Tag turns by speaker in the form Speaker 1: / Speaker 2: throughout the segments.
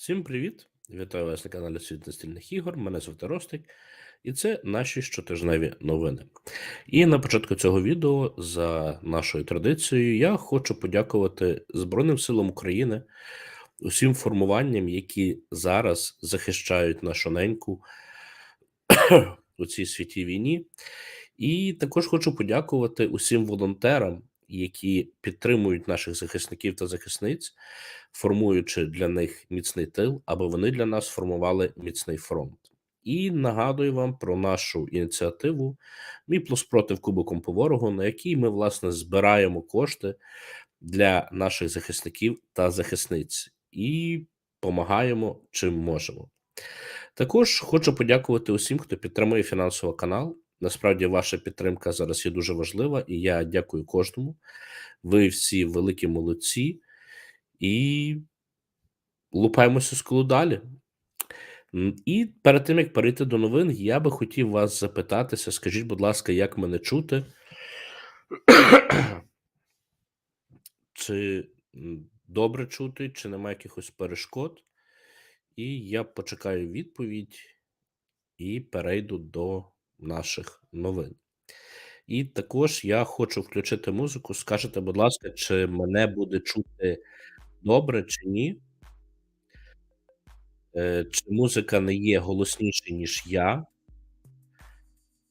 Speaker 1: Всім привіт! Вітаю вас на каналі Світ настільних ігор. Мене звати Ростик, і це наші щотижневі новини. І на початку цього відео, за нашою традицією, я хочу подякувати Збройним силам України, усім формуванням, які зараз захищають нашу неньку у цій світій війні. І також хочу подякувати усім волонтерам, які підтримують наших захисників та захисниць, формуючи для них міцний тил, аби вони для нас формували міцний фронт. І нагадую вам про нашу ініціативу Мій плюс против Кубоком по ворогу, на якій ми власне збираємо кошти для наших захисників та захисниць і допомагаємо чим можемо. Також хочу подякувати усім, хто підтримує фінансово канал. Насправді, ваша підтримка зараз є дуже важлива, і я дякую кожному. Ви всі великі молодці, і лупаємося з далі. І перед тим як перейти до новин, я би хотів вас запитатися. Скажіть, будь ласка, як мене чути? Чи добре чути, чи немає якихось перешкод? І я почекаю відповідь і перейду до наших новин. І також я хочу включити музику. Скажете, будь ласка, чи мене буде чути добре, чи ні? Е, Чи музика не є голосніше, ніж я?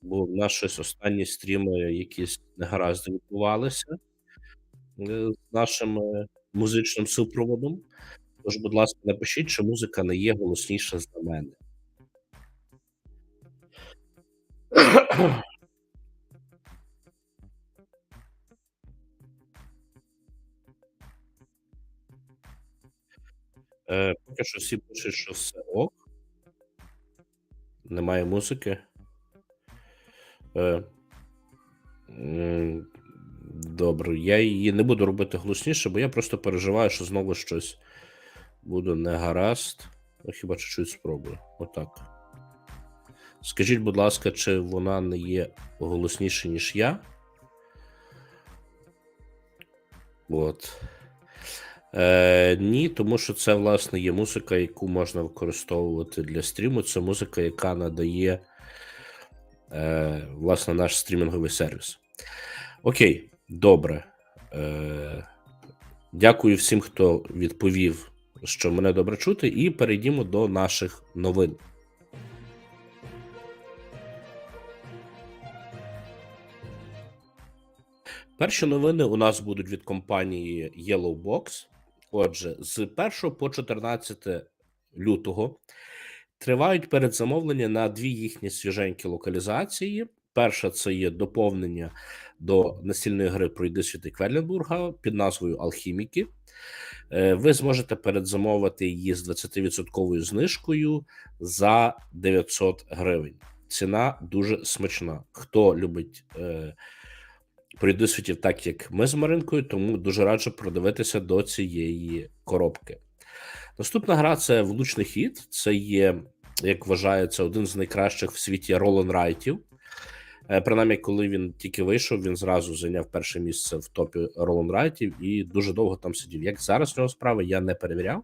Speaker 1: Бо в нас щось останні стріми якісь негаразди відбувалися е, з нашим е, музичним супроводом. Тож, будь ласка, напишіть, чи музика не є голосніша за мене. Е, Поки що всі пишуть, що все ок, немає музики. Е, Добре, я її не буду робити голосніше, бо я просто переживаю, що знову щось буде негаразд. Ну, хіба чуть-чуть спробую. Отак. Скажіть, будь ласка, чи вона не є голосніше, ніж я? От. Е, ні, тому що це, власне, є музика, яку можна використовувати для стріму. Це музика, яка надає е, власне наш стрімінговий сервіс. Окей, добре. Е, Дякую всім, хто відповів, що мене добре чути, і перейдімо до наших новин. Перші новини у нас будуть від компанії Yellow Box. Отже, з 1 по 14 лютого тривають передзамовлення на дві їхні свіженькі локалізації. Перша це є доповнення до настільної гри Пройди світи Кведленбурга під назвою Алхіміки. Е, Ви зможете передзамовити її з 20% знижкою за 900 гривень. Ціна дуже смачна. Хто любить е, пройди світів так, як ми з Маринкою, тому дуже раджу продивитися до цієї коробки. Наступна гра це влучний хід. Це є, як вважається, один з найкращих в світі ролонрайтів. Е, Принаймні, коли він тільки вийшов, він зразу зайняв перше місце в топі ролонрайтів і дуже довго там сидів. Як зараз в нього справи, я не перевіряв.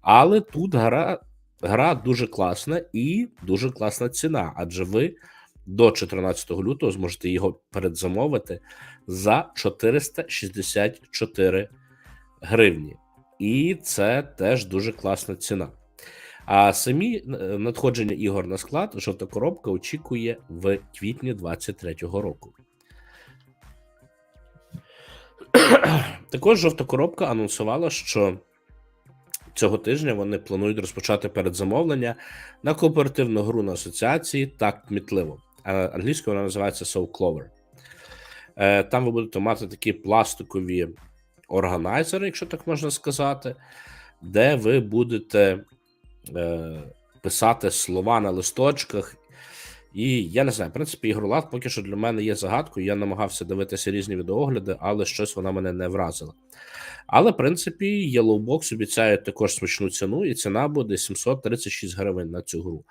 Speaker 1: Але тут гра, гра дуже класна і дуже класна ціна, адже ви до 14 лютого зможете його передзамовити за 464 гривні. І це теж дуже класна ціна. А самі е, надходження ігор на склад жовта коробка очікує в квітні 2023 року. Також жовта коробка анонсувала, що цього тижня вони планують розпочати передзамовлення на кооперативну гру на асоціації так кмітливо. А Англійською вона називається So Clover. Е, Там ви будете мати такі пластикові органайзери, якщо так можна сказати, де ви будете е, писати слова на листочках. І я не знаю, в принципі, ігролад поки що для мене є загадкою. Я намагався дивитися різні відеогляди, але щось вона мене не вразила. Але, в принципі, Yellowbox обіцяє також смачну ціну, і ціна буде 736 гривень на цю гру.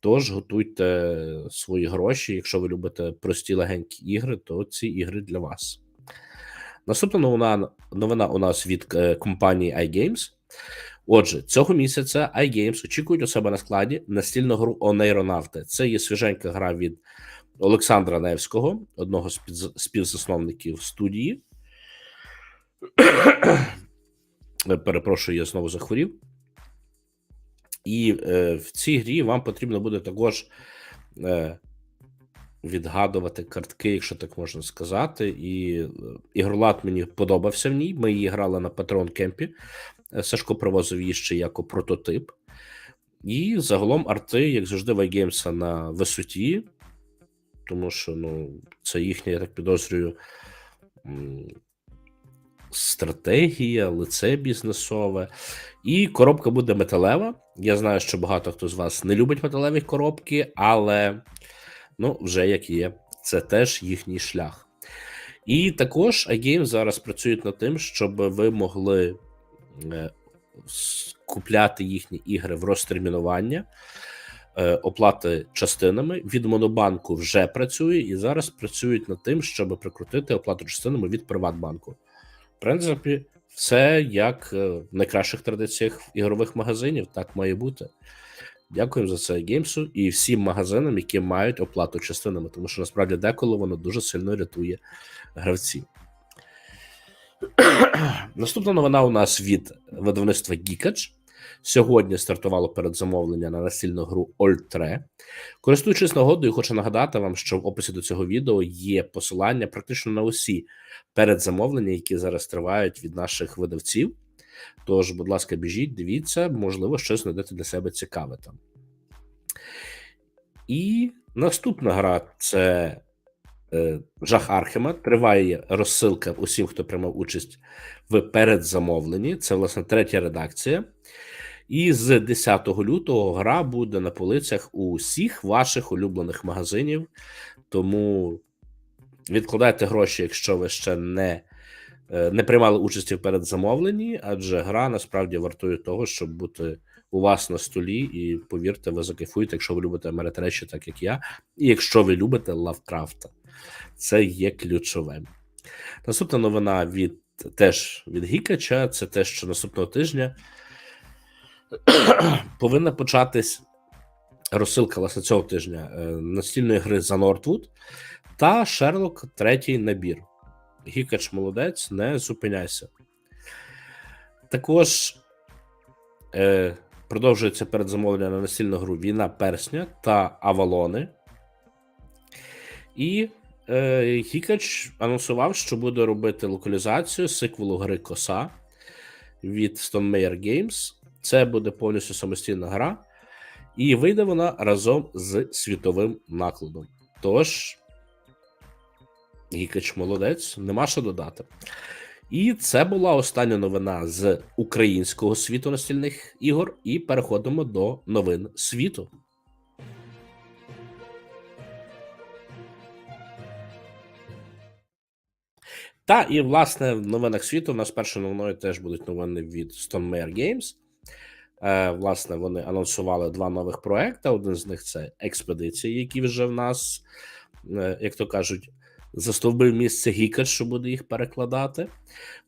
Speaker 1: Тож готуйте свої гроші. Якщо ви любите прості легенькі ігри, то ці ігри для вас. Наступна новина, новина у нас від е, компанії iGames. Отже, цього місяця iGames очікують у себе на складі настільну гру Онейронавти. Це є свіженька гра від Олександра Невського, одного з співзасновників студії. Перепрошую, я знову захворів. І е, в цій грі вам потрібно буде також е, відгадувати картки, якщо так можна сказати. І е, ігролад мені подобався в ній. Ми її грали на Патрон Кемпі. Е, Сашко привозив її ще як прототип. І загалом арти, як завжди, в iGames на висоті, тому що ну, це їхня, я так підозрюю, стратегія, лице бізнесове. І коробка буде металева. Я знаю, що багато хто з вас не любить металеві коробки, але ну, вже як є, це теж їхній шлях. І також iGames зараз працюють над тим, щоб ви могли е, купляти їхні ігри в розтермінування, е, оплати частинами. Від Монобанку вже працює, і зараз працюють над тим, щоб прикрутити оплату частинами від Приватбанку. Принципі, все як е, в найкращих традиціях ігрових магазинів, так має бути. Дякуємо за це геймсу і всім магазинам, які мають оплату частинами, тому що насправді деколи воно дуже сильно рятує гравців. Наступна новина у нас від видавництва Geekage. Сьогодні стартувало передзамовлення на настільну гру Ольтре. Користуючись нагодою, хочу нагадати вам, що в описі до цього відео є посилання практично на усі передзамовлення, які зараз тривають від наших видавців. Тож, будь ласка, біжіть, дивіться, можливо, щось знайдете для себе цікаве там. І наступна гра це е, Жах Архема. Триває розсилка усім, хто приймав участь в передзамовленні. Це, власне, третя редакція. І з 10 лютого гра буде на полицях у усіх ваших улюблених магазинів. Тому відкладайте гроші, якщо ви ще не, е, не приймали участі в передзамовленні, адже гра насправді вартує того, щоб бути у вас на столі. І повірте, ви закайфуєте, якщо ви любите Америтречі, так як я, і якщо ви любите Лавкрафта. Це є ключовим. Наступна новина від теж від Гікача. Це те, що наступного тижня повинна початись розсилка власне цього тижня е, настільної гри за Нортвуд та Шерлок третій набір. Гікач молодець, не зупиняйся. Також е, продовжується передзамовлення на настільну гру Війна Персня та Авалони. І е, Гікач анонсував, що буде робити локалізацію сиквелу гри Коса від Stonemeyer Games. Це буде повністю самостійна гра, і вийде вона разом з світовим накладом. Тож, Гікач молодець, нема що додати. І це була остання новина з українського світу настільних ігор. І переходимо до новин світу. Та і власне в новинах світу в нас першою новиною теж будуть новини від Stone Games. Е, власне, вони анонсували два нових проекти. Один з них це експедиції, які вже в нас, е, як то кажуть, застовбив місце Гікач, що буде їх перекладати.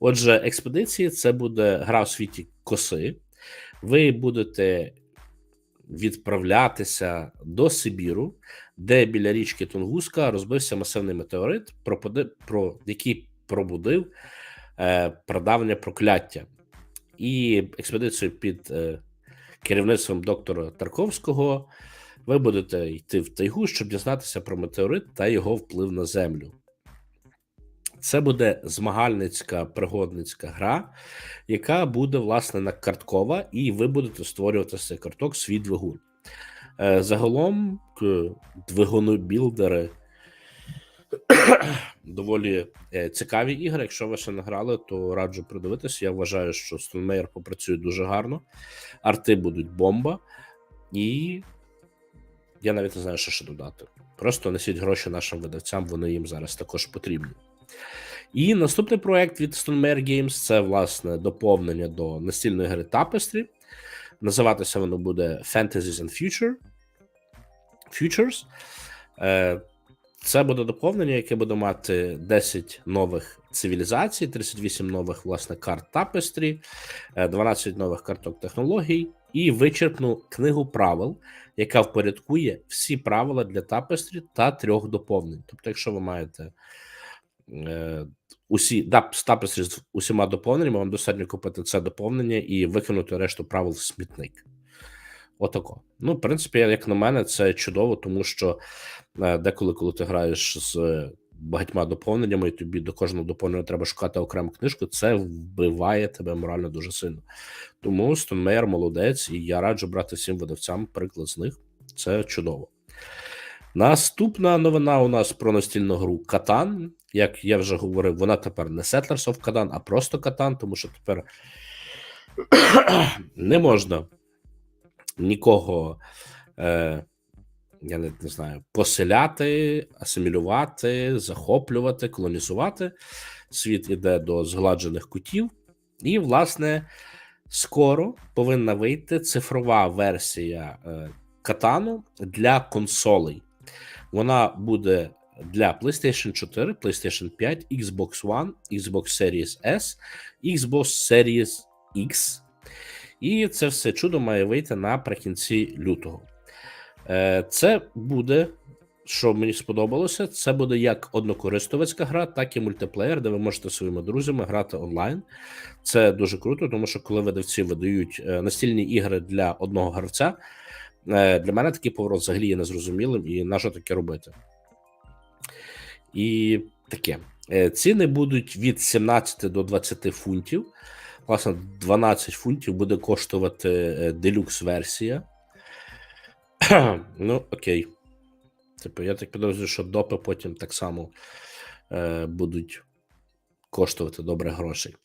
Speaker 1: Отже, експедиції це буде гра у світі коси. Ви будете відправлятися до Сибіру, де біля річки Тунгуска розбився масивний метеорит, про який пробудив е, прадавнє прокляття. І експедицію під е, керівництвом доктора Тарковського ви будете йти в тайгу, щоб дізнатися про метеорит та його вплив на землю. Це буде змагальницька пригодницька гра, яка буде власне карткова, і ви будете створювати цих карток свій двигун. Е, Загалом двигунобілдери доволі е, цікаві ігри. Якщо ви ще не грали, то раджу придивитися. Я вважаю, що Stonemaier попрацює дуже гарно. Арти будуть бомба, і я навіть не знаю, що ще додати. Просто несіть гроші нашим видавцям, вони їм зараз також потрібні. І наступний проект від Stonemaier Games це власне доповнення до настільної гри Tapestry. Називатися воно буде Fantasies and Future. Futures. Е, Це буде доповнення, яке буде мати 10 нових цивілізацій, 38 нових власне карт е, 12 нових карток технологій і вичерпну книгу правил, яка впорядкує всі правила для Tapestry та трьох доповнень. Тобто, якщо ви маєте е, усі да, з з усіма доповненнями, вам достатньо купити це доповнення і викинути решту правил в смітник. Отако. Ну, в принципі, як на мене, це чудово, тому що е, деколи, коли ти граєш з багатьма доповненнями, і тобі до кожного доповнення треба шукати окрему книжку, це вбиває тебе морально дуже сильно. Тому Стонмейер молодець, і я раджу брати всім видавцям приклад з них. Це чудово. Наступна новина у нас про настільну гру Катан. Як я вже говорив, вона тепер не Settlers of Catan, а просто Катан, тому що тепер не можна нікого, е, я не, не знаю, поселяти, асимілювати, захоплювати, колонізувати. Світ іде до згладжених кутів, і, власне, скоро повинна вийти цифрова версія е, катану для консолей. Вона буде для PlayStation 4, PlayStation 5, Xbox One, Xbox Series S, Xbox Series X. І це все чудо має вийти наприкінці лютого. Е, Це буде, що мені сподобалося, це буде як однокористувацька гра, так і мультиплеєр, де ви можете своїми друзями грати онлайн. Це дуже круто, тому що коли видавці видають е, настільні ігри для одного гравця, е, для мене такий поворот взагалі є незрозумілим і на що таке робити. І таке. Ціни будуть від 17 до 20 фунтів. Власне, 12 фунтів буде коштувати делюкс версія. ну, окей. Типу, я так підозрюю, що допи потім так само е, будуть коштувати добре грошей.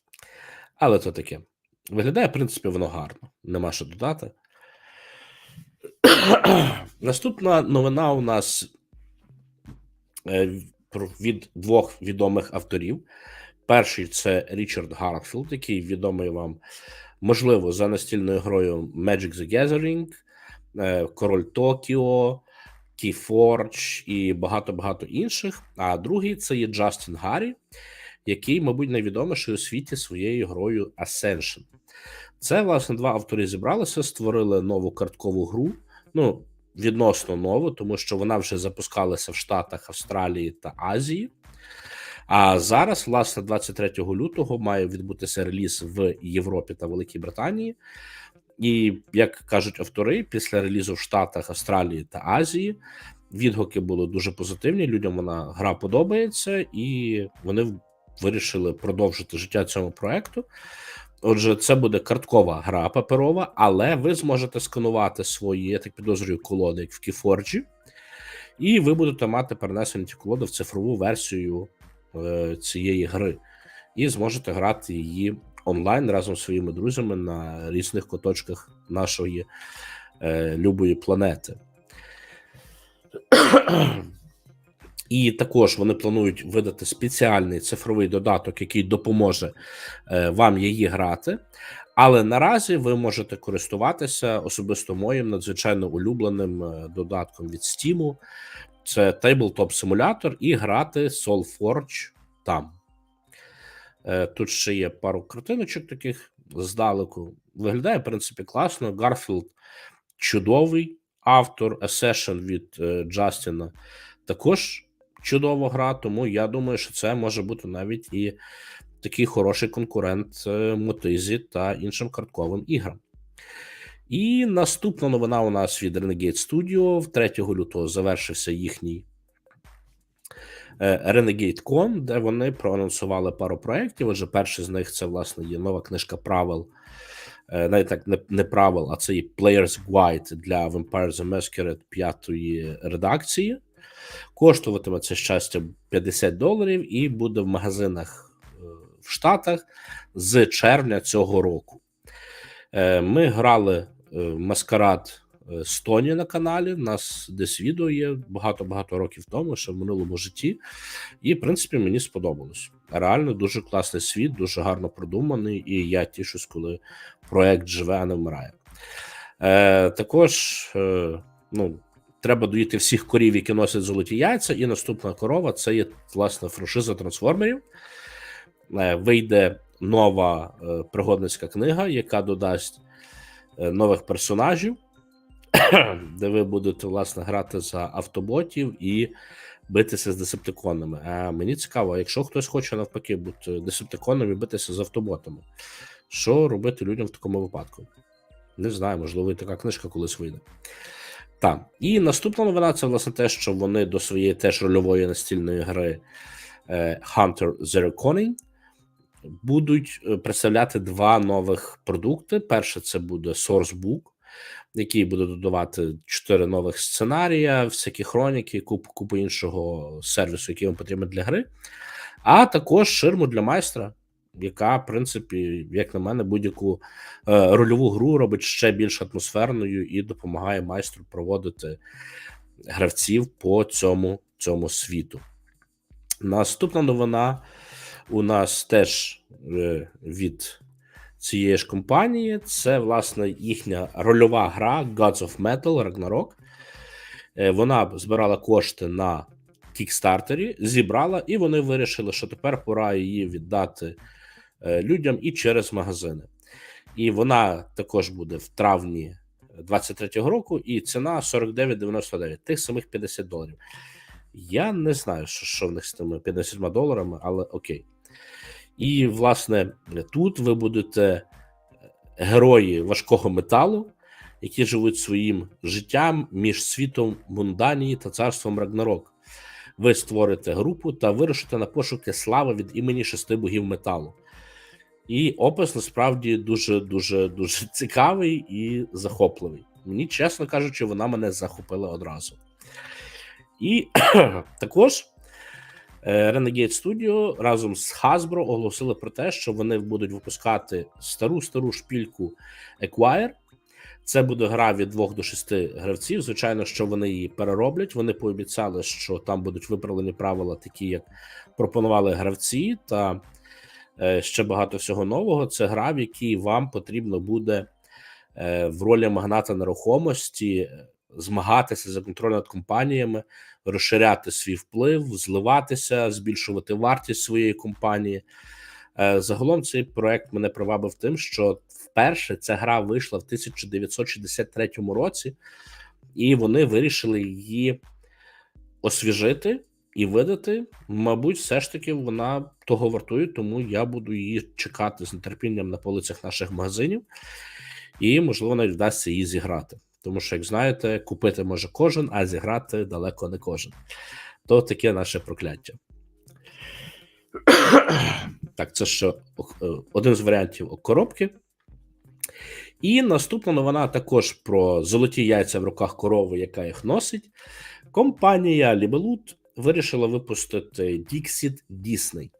Speaker 1: Але то таке. Виглядає, в принципі, воно гарно. Нема що додати. Наступна новина у нас е, від двох відомих авторів. Перший це Річард Гарфілд, який відомий вам, можливо, за настільною грою Magic the Gathering, е, Король Токіо, Keyforge і багато-багато інших. А другий це є Джастін Гаррі, який, мабуть, найвідоміший у світі своєю грою Ascension. Це, власне, два автори зібралися, створили нову карткову гру. Ну, відносно нову, тому що вона вже запускалася в Штатах, Австралії та Азії. А зараз, власне, 23 лютого має відбутися реліз в Європі та Великій Британії. І як кажуть автори, після релізу в Штатах, Австралії та Азії відгуки були дуже позитивні. Людям вона гра подобається, і вони вирішили продовжити життя цьому проекту. Отже, це буде карткова гра паперова, але ви зможете сканувати свої, я так підозрюю, колоди як в Keyforge, і ви будете мати перенесені ті колоди в цифрову версію цієї гри, і зможете грати її онлайн разом з своїми друзями на різних куточках нашої е, любої планети. І також вони планують видати спеціальний цифровий додаток, який допоможе е, вам її грати. Але наразі ви можете користуватися особисто моїм надзвичайно улюбленим е, додатком від Steam. Це Tabletop симулятор і грати SoulForge там. Е, тут ще є пару картиночок таких здалеку. Виглядає, в принципі, класно. Гарфілд чудовий автор, Ascension від Джастіна також чудова гра, тому я думаю, що це може бути навіть і такий хороший конкурент е, Мотизі та іншим картковим іграм. І наступна новина у нас від Renegade Studio. 3 лютого завершився їхній е, Renegade Con, де вони проанонсували пару проєктів. Отже, перший з них це, власне, є нова книжка правил. Е, навіть так не, не правил, а це є Player's Guide для Vampire the Masquerade п'ятої редакції. Коштуватиме це щастя 50 доларів і буде в магазинах е, в Штатах з червня цього року. Ми грали маскарад Стоні на каналі. У нас десь відео є багато-багато років тому, ще в минулому житті. І, в принципі, мені сподобалось. Реально дуже класний світ, дуже гарно продуманий, і я тішусь, коли проект живе, а не вмирає. Е, Також, е, ну треба доїти всіх корів, які носять золоті яйця. І наступна корова це є власне франшиза трансформерів. Е, Вийде нова е, пригодницька книга, яка додасть е, нових персонажів, де ви будете власне грати за автоботів і битися з десептиконами. А мені цікаво, якщо хтось хоче навпаки бути десептиконом і битися з автоботами, що робити людям в такому випадку? Не знаю, можливо, і така книжка колись вийде. Так, і наступна новина це власне те, що вони до своєї теж рольової настільної гри е, Hunter Zero Conning будуть е, представляти два нових продукти. Перше, це буде Sourcebook, який буде додавати чотири нових сценарія, всякі хроніки, купу, купу іншого сервісу, який вам потрібен для гри, а також ширму для майстра, яка, в принципі, як на мене, будь-яку е, рольову гру робить ще більш атмосферною і допомагає майстру проводити гравців по цьому, цьому світу. Наступна новина у нас теж е, від цієї ж компанії. Це власне їхня рольова гра Gods of Metal Ragnarok. Е, Вона збирала кошти на кікстартері, зібрала, і вони вирішили, що тепер пора її віддати е, людям і через магазини. І вона також буде в травні 23-го року, і ціна 49,99, тих самих 50 доларів. Я не знаю, що, що в них з тими 50 доларами, але окей. І, власне, тут ви будете герої важкого металу, які живуть своїм життям між світом Мунданії та царством Рагнарок. Ви створите групу та вирушите на пошуки слави від імені шести богів металу. І опис насправді дуже дуже дуже цікавий і захопливий. Мені, чесно кажучи, вона мене захопила одразу. І також е, Renegade Studio разом з Hasbro оголосили про те, що вони будуть випускати стару стару шпільку Acquire. Це буде гра від 2 до 6 гравців. Звичайно, що вони її перероблять. Вони пообіцяли, що там будуть виправлені правила, такі як пропонували гравці, та е, ще багато всього нового. Це гра, в якій вам потрібно буде е, в ролі магната нерухомості е, змагатися за контроль над компаніями, розширяти свій вплив, зливатися, збільшувати вартість своєї компанії. Е, Загалом цей проект мене привабив тим, що вперше ця гра вийшла в 1963 році, і вони вирішили її освіжити і видати. Мабуть, все ж таки вона того вартує, тому я буду її чекати з нетерпінням на полицях наших магазинів, і можливо навіть вдасться її зіграти. Тому що, як знаєте, купити може кожен, а зіграти далеко не кожен. То таке наше прокляття. Так, це ще один з варіантів коробки. І наступна новина також про золоті яйця в руках корови, яка їх носить. Компанія Libelud вирішила випустити Dixit Disney.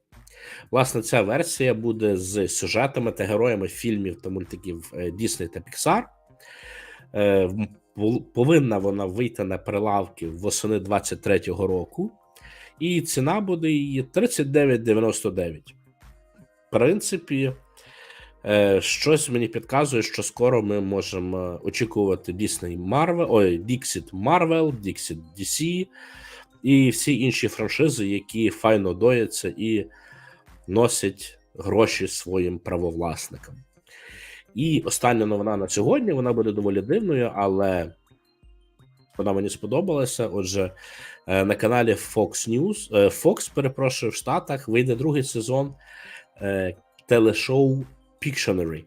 Speaker 1: Власне, ця версія буде з сюжетами та героями фільмів та мультиків Disney та Pixar. Е, Повинна вона вийти на прилавки восени 23-го року, і ціна буде її 39,99. В принципі, е, щось мені підказує, що скоро ми можемо очікувати Disney Marvel, ой, Dixit Marvel, Dixit DC і всі інші франшизи, які файно дояться і носять гроші своїм правовласникам. І остання новина на сьогодні вона буде доволі дивною, але вона мені сподобалася. Отже, е, на каналі Fox News, Fox, перепрошую, в Штатах вийде другий сезон е, телешоу Pictionary.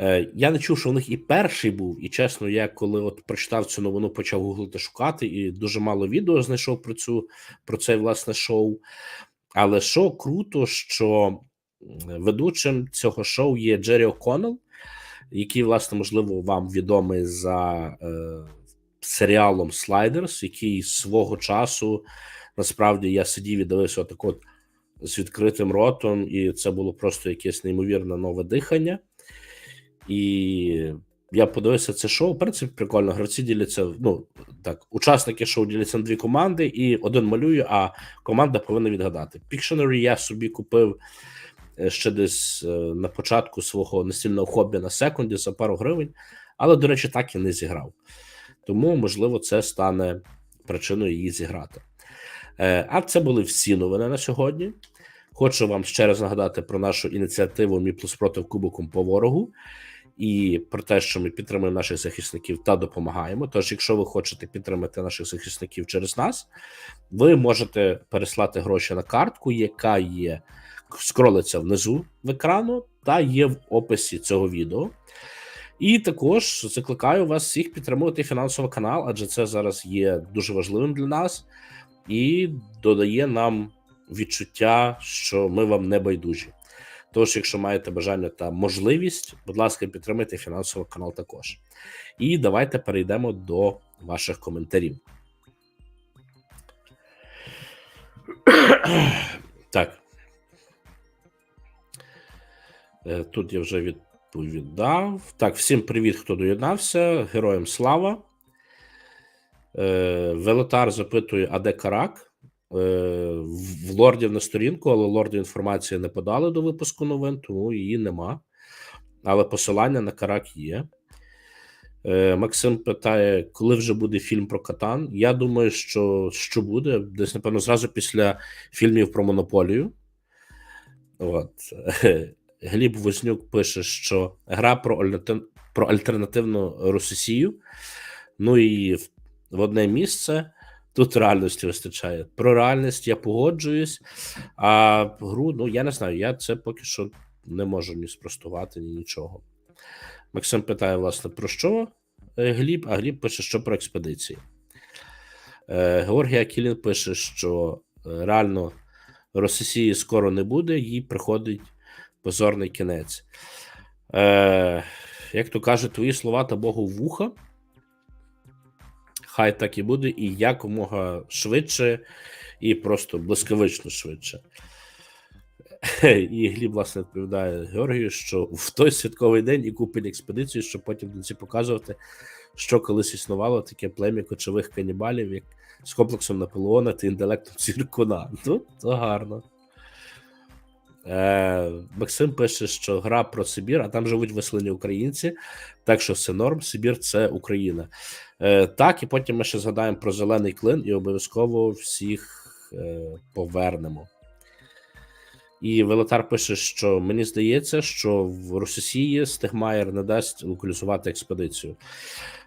Speaker 1: Е, Я не чув, що у них і перший був, і чесно, я коли от прочитав цю новину, почав гуглити шукати, і дуже мало відео знайшов про цю про це власне шоу. Але що круто, що ведучим цього шоу є Джері О'Коннелл, який, власне, можливо, вам відомий за е, серіалом Слайдерс, який свого часу насправді я сидів і дивився отак от з відкритим ротом, і це було просто якесь неймовірне нове дихання. І я подивився це шоу. В принципі, прикольно. Гравці діляться. Ну так, учасники шоу діляться на дві команди, і один малює, а команда повинна відгадати. Pictionary я собі купив ще десь на початку свого настільного хобі на секунді за пару гривень, але, до речі, так і не зіграв. Тому, можливо, це стане причиною її зіграти. Е, А це були всі новини на сьогодні. Хочу вам ще раз нагадати про нашу ініціативу Мі плюс проти кубиком по ворогу і про те, що ми підтримуємо наших захисників та допомагаємо. Тож, якщо ви хочете підтримати наших захисників через нас, ви можете переслати гроші на картку, яка є скролиться внизу в екрану, та є в описі цього відео. І також закликаю вас всіх підтримувати фінансовий канал, адже це зараз є дуже важливим для нас і додає нам відчуття, що ми вам не байдужі. Тож, якщо маєте бажання та можливість, будь ласка, підтримайте фінансовий канал також. І давайте перейдемо до ваших коментарів. Так. Тут я вже відповідав. Так, всім привіт, хто доєднався. Героям слава. Е, Велотар запитує, а де Карак? Е, В лордів на сторінку, але лорди інформації не подали до випуску новин, тому її нема. Але посилання на Карак є. Е, Максим питає, коли вже буде фільм про Катан. Я думаю, що, що буде. Десь, напевно, зразу після фільмів про монополію. От. Гліб Вознюк пише, що гра про, про альтернативну Росію. Ну і в, одне місце тут реальності вистачає. Про реальність я погоджуюсь, а гру, ну я не знаю, я це поки що не можу ні спростувати, ні нічого. Максим питає, власне, про що е, Гліб, а Гліб пише, що про експедиції. Е, Георгій Акілін пише, що е, реально Росії скоро не буде, їй приходить позорний кінець. Е, Як то кажуть, твої слова та Богу вуха. Хай так і буде, і якомога швидше, і просто блискавично швидше. І Гліб, власне, відповідає Георгію, що в той святковий день і купить експедицію, щоб потім донці показувати, що колись існувало таке плем'я кочових канібалів, як з комплексом Наполеона та інтелектом Ціркуна. Ну, то гарно. Е, Максим пише, що гра про Сибір, а там живуть виселені українці, так що все норм. Сибір це Україна. Е, Так, і потім ми ще згадаємо про зелений клин і обов'язково всіх е, повернемо. І Велотар пише, що мені здається, що в Росії Стегмаєр не дасть локалізувати експедицію.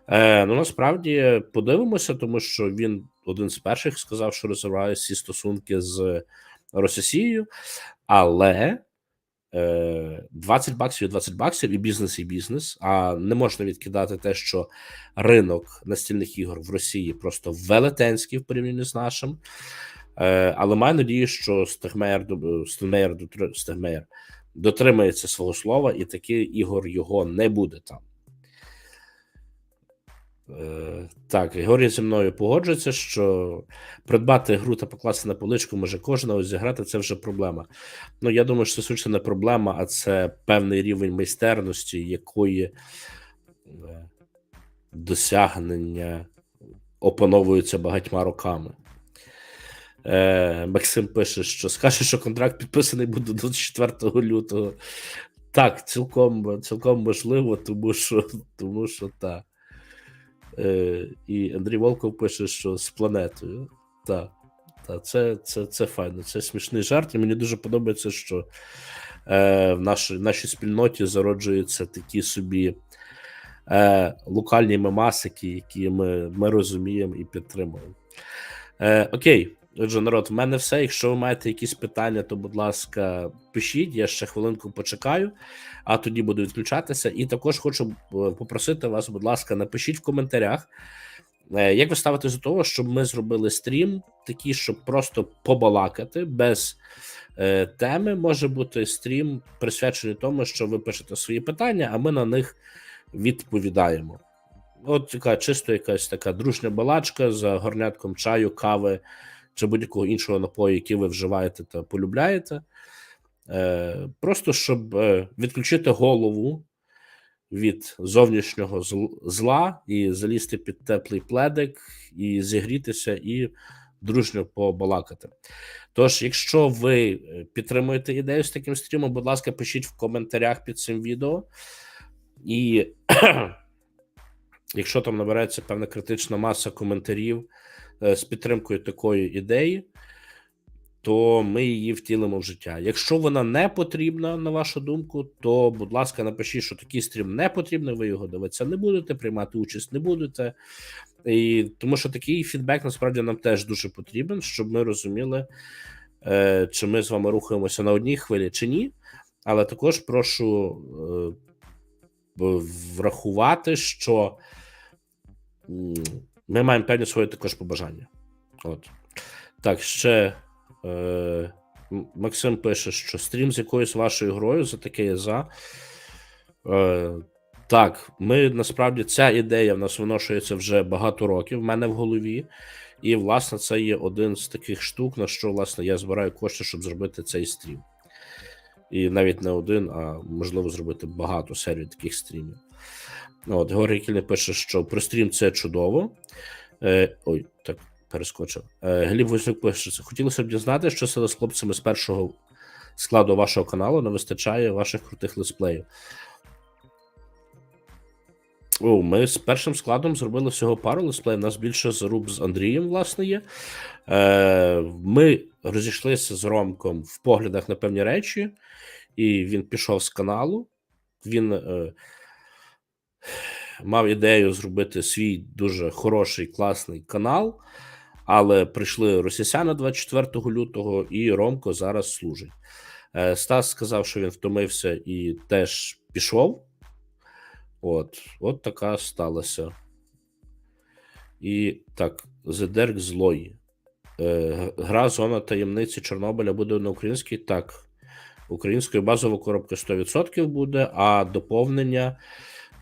Speaker 1: Е, ну насправді подивимося, тому що він один з перших сказав, що розвиває всі стосунки з Росією, але е, 20 баксів і 20 баксів, і бізнес, і бізнес. А не можна відкидати те, що ринок настільних ігор в Росії просто велетенський в порівнянні з нашим. Е, але маю надію, що Стегмеєр, Стегмеєр, дотр- Стегмеєр дотримається свого слова, і таки ігор його не буде там. Е, Так, Георгій зі мною погоджується, що придбати гру та покласти на поличку може кожен, а ось зіграти це вже проблема. Ну, я думаю, що це не проблема, а це певний рівень майстерності, якої е, досягнення опановуються багатьма роками. Е, Максим пише, що скаже, що контракт підписаний буде до 4 лютого. Так, цілком, цілком можливо, тому що, тому що так. Е, і Андрій Волков пише, що з планетою. Так, та, це, це, це файно, це смішний жарт. І мені дуже подобається, що е, в нашій, нашій спільноті зароджуються такі собі е, локальні мемасики, які ми, ми розуміємо і підтримуємо. Е, окей. Отже, народ, в мене все. Якщо ви маєте якісь питання, то, будь ласка, пишіть, я ще хвилинку почекаю, а тоді буду відключатися. І також хочу е, попросити вас, будь ласка, напишіть в коментарях, е, як ви ставитесь до того, щоб ми зробили стрім, такий, щоб просто побалакати без е, теми. Може бути стрім присвячений тому, що ви пишете свої питання, а ми на них відповідаємо. От така чисто якась така дружня балачка за горнятком чаю, кави чи будь-якого іншого напою, який ви вживаєте та полюбляєте. Е, Просто щоб е, відключити голову від зовнішнього зла і залізти під теплий пледик, і зігрітися, і дружньо побалакати. Тож, якщо ви е, підтримуєте ідею з таким стрімом, будь ласка, пишіть в коментарях під цим відео. І якщо там набереться певна критична маса коментарів з підтримкою такої ідеї, то ми її втілимо в життя. Якщо вона не потрібна, на вашу думку, то, будь ласка, напишіть, що такий стрім не потрібний, ви його дивитися не будете, приймати участь не будете. І тому що такий фідбек насправді нам теж дуже потрібен, щоб ми розуміли, е, чи ми з вами рухаємося на одній хвилі чи ні. Але також прошу е, врахувати, що ми маємо певні свої також побажання. От. Так, ще е, Максим пише, що стрім з якоюсь вашою грою за таке є за. Е, так, ми насправді ця ідея в нас виношується вже багато років в мене в голові. І, власне, це є один з таких штук, на що власне я збираю кошти, щоб зробити цей стрім. І навіть не один, а можливо зробити багато серій таких стрімів. От, Георгій Кільний пише, що про стрім це чудово. Е, ой, так, перескочив. Е, Гліб Вознюк пише: «Це хотілося б дізнати, що сили з хлопцями з першого складу вашого каналу не вистачає ваших крутих летсплеїв. О, ми з першим складом зробили всього пару летсплеїв. У нас більше заруб з Андрієм, власне, є. Е, ми розійшлися з Ромком в поглядах на певні речі, і він пішов з каналу. Він е, мав ідею зробити свій дуже хороший, класний канал, але прийшли росіяни 24 лютого, і Ромко зараз служить. Е, Стас сказав, що він втомився і теж пішов. От, от така сталася. І так, злої. Е, гра Зона таємниці Чорнобиля буде на українській. Так. Українською базова коробка 100% буде, а доповнення.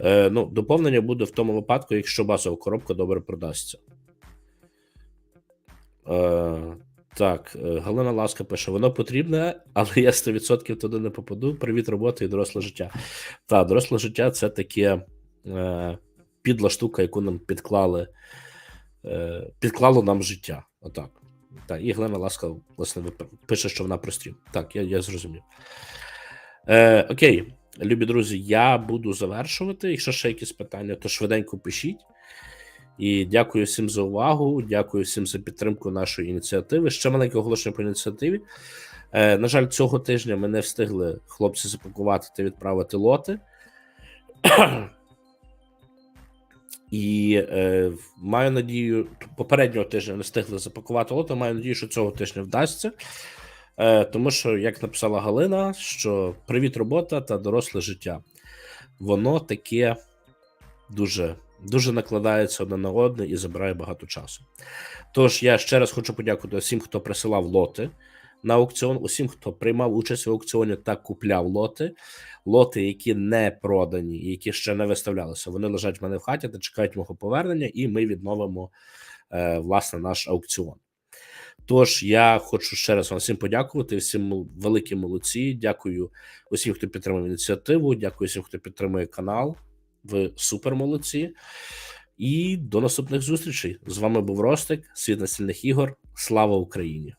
Speaker 1: Е, ну, доповнення буде в тому випадку, якщо базова коробка добре продасться. Е, так, е, Галина Ласка пише: воно потрібне, але я 100% туди не попаду. Привіт, робота і доросле життя. Та, доросле життя це таке е, підла штука, яку нам підклали, е, підклало нам життя. Отак. Так, і Галина Ласка, власне, пише, що вона про стрім. Так, я, я зрозумів. Е, окей, любі друзі, я буду завершувати. Якщо ще якісь питання, то швиденько пишіть. І дякую всім за увагу. Дякую всім за підтримку нашої ініціативи. Ще маленьке оголошення по ініціативі. Е, на жаль, цього тижня ми не встигли хлопці запакувати та відправити лоти. І е, маю надію, попереднього тижня не встигли запакувати лоти. Маю надію, що цього тижня вдасться. Е, тому що, як написала Галина, що привіт, робота та доросле життя. Воно таке дуже, дуже накладається одне на одне і забирає багато часу. Тож я ще раз хочу подякувати всім, хто присилав лоти на аукціон, усім, хто приймав участь в аукціоні та купляв лоти. Лоти, які не продані, які ще не виставлялися, вони лежать в мене в хаті та чекають мого повернення, і ми відновимо е, власне наш аукціон. Тож я хочу ще раз вам всім подякувати, всім великі молодці. Дякую усім, хто підтримав ініціативу. Дякую всім, хто підтримує канал. Ви супер молодці. І до наступних зустрічей. З вами був Ростик, світ настільних ігор. Слава Україні!